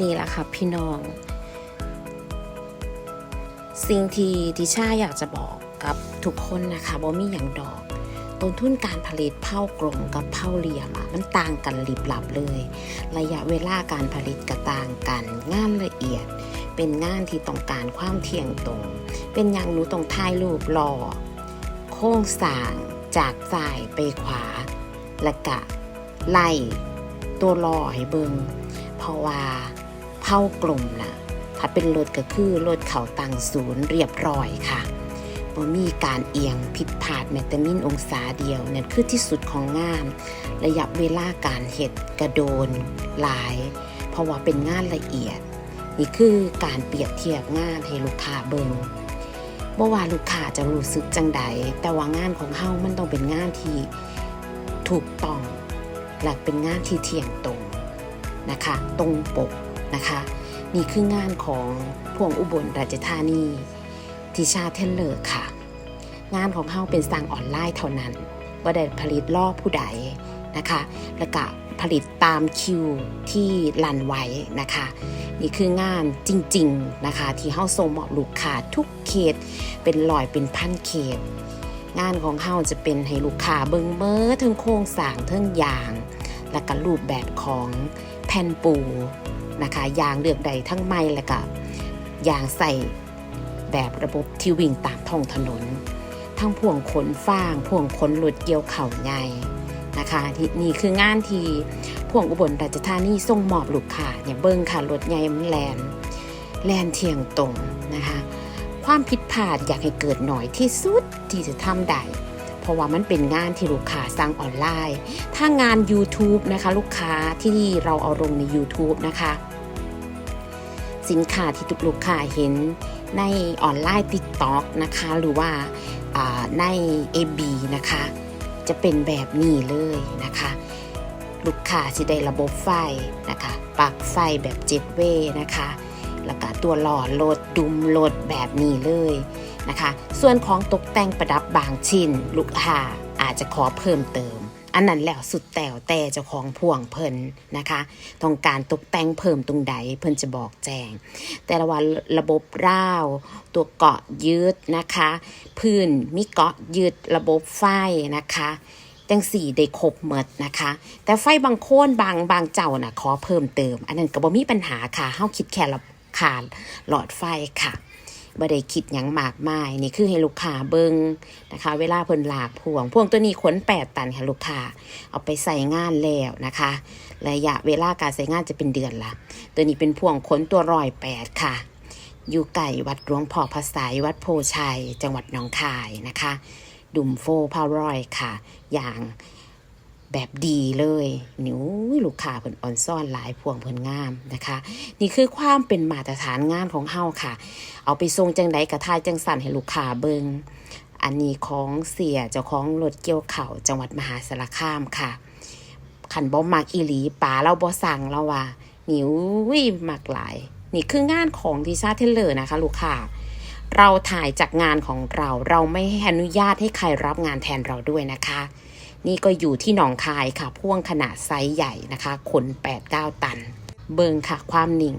นี่แหละค่ะพี่น้อง สิ่งที่ดิชาอยากจะบอกกับทุกคนนะคะบ่มีอย่างดอกต้นทุนการผลิตเผากลมกับเผาเหลี่ยมมันต่างกันลิบลับเลย ระยะเวลาการผลิตก็ต่างกัน งานละเอียด เป็นงานที่ต้องการความเที่ยงตรง เป็นอย่างหนูต้องถ่ายรูปรอโค้งสางจากซ้ายไปขวา และกะไล่ตัวรอให้เบิงเพราะว่า เผากลมนะถ้าเป็นรถก็คือรถเข่าตั้งศูนย์เรียบร้อยค่ะบ่มีการเอียงผิดพลาดแม้แต่มินองศาเดียวนั่นคือที่สุดของงาน ระยะเวลาการเห็ดกระโดนหลาย เพราะว่าเป็นงานละเอียด นี่คือการเปรียบเทียบงานให้ลูกค้าเบิงบ่ว่าลูกค้าจะรู้สึกจังใดแต่ว่างานของเฮามันต้องเป็นงานที่ถูกต้อง และเป็นงานที่เที่ยงตรงนะคะ ตรงปก นะคะ นี่คืองานของพวงอุบลราชธานีทิชาเทนเลอร์ค่ะ งานของเฮาเป็นสั่งออนไลน์เท่านั้นว่าได้ผลิตล่อผู้ใดนะคะ แล้วก็ผลิตตามคิวที่รันไว้นะคะ นี่คืองานจริงๆนะคะ ที่เฮาส่งมอบลูกค้าทุกเขต เป็นลอยเป็นพันเขต งานของเฮาจะเป็นให้ลูกค้าเบิงเบ้อทั้งโครงสร้างทั้งยาง และก็รูปแบบของแผ่นปู นะคะยางเลือกใดทั้งไม้และก็ยางใส่แบบระบบที่วิ่งตามท้องถนน ทั้งพ่วงขนฟางพ่วงขนรถเกี่ยวเข่าใหญ่นะคะที่นี่คืองานที่พ่วงอุบลราชธานีส่งมอบลูกค้าเนี่ยเบิ้งค่ะรถใหญ่มันแลนแลนเทียงตรงนะคะ ความผิดพลาดอยากให้เกิดหน่อยที่สุดที่จะทำได้ เพราะว่ามันเป็นงานที่ลูกค้าสั่งออนไลน์ ถ้างาน YouTube นะคะ ลูกค้าที่เราเอาลงใน YouTube นะคะ สินค้าที่ทุกลูกค้าเห็นในออนไลน์ TikTok นะคะ หรือว่าาใน AB นะคะ จะเป็นแบบนี้เลยนะคะ ลูกค้าสิได้ระบบไฟนะคะปลั๊กไฟแบบเจ็ดเวย์นะคะ แล้วก็ตัวหล่อโหลดดุมโหลดแบบนี้เลย นะคะ ส่วนของตกแต่งประดับบางชิ้น ลูกค้าอาจจะขอเพิ่มเติม อันนั้นแล้วสุดแต่วแต่เจ้าของพ่วงเพิ่นนะคะต้องการตกแต่งเพิ่มตรงใดเพิ่นจะบอกแจ้งแต่ละวันระบบร่าว ตัวเกาะยืดนะคะ พื้นมีเกาะยืดระบบไฟนะคะจังสี่ได้ครบหมดนะคะ แต่ไฟบางโค่นบางบางเจ้าน่ะขอเพิ่มเติม อันนั้นก็บ่มีปัญหาค่ะเฮาคิดแค่ละขาดหลอดไฟค่ะ บ่ได้คิดหยังมากมายนี่คือให้ลูกค้าเบิงนะคะ เวลาเพิ่นลากพวง พวงตัวนี้ขน8ตันค่ะลูกค้าเอาไปใส่งานแล้วนะคะ ระยะเวลาการใส่งานจะเป็นเดือนละตัวนี้เป็นพวงขนตัวรอยแปดค่ะ อยู่ไก่วัดหลวงพ่อพระสายวัดโพชัย จังหวัดหนองคายนะคะ ดุมโฟพาวรอยค่ะ อย่าง แบบดีเลยนิ้วลูกค้าเพิ่นอ่อนซ่อนหลายพวงเพิ่นงามนะคะ นี่คือความเป็นมาตรฐานงานของเฮาค่ะ เอาไปทรงจังใดกระทายจังสั่นให้ลูกค้าเบิงอันนี้ของเสียเจ้าของรถเกี่ยวเข่าวจังหวัดมหาสารคามค่ะขันบ่มักอีหลีป๋าเราบ่สั่งเราว่า นิ้ววิมักหลาย นี่คืองานของดิชาเทเลอร์นะคะ ลูกค้าเราถ่ายจากงานของเรา เราไม่ให้อนุญาตให้ใครรับงานแทนเราด้วยนะคะ นี่ก็อยู่ที่หนองคายค่ะ พ่วงขนาดไซส์ใหญ่นะคะ ขน 8-9 ตัน เบิงค่ะ ความหนิ่ง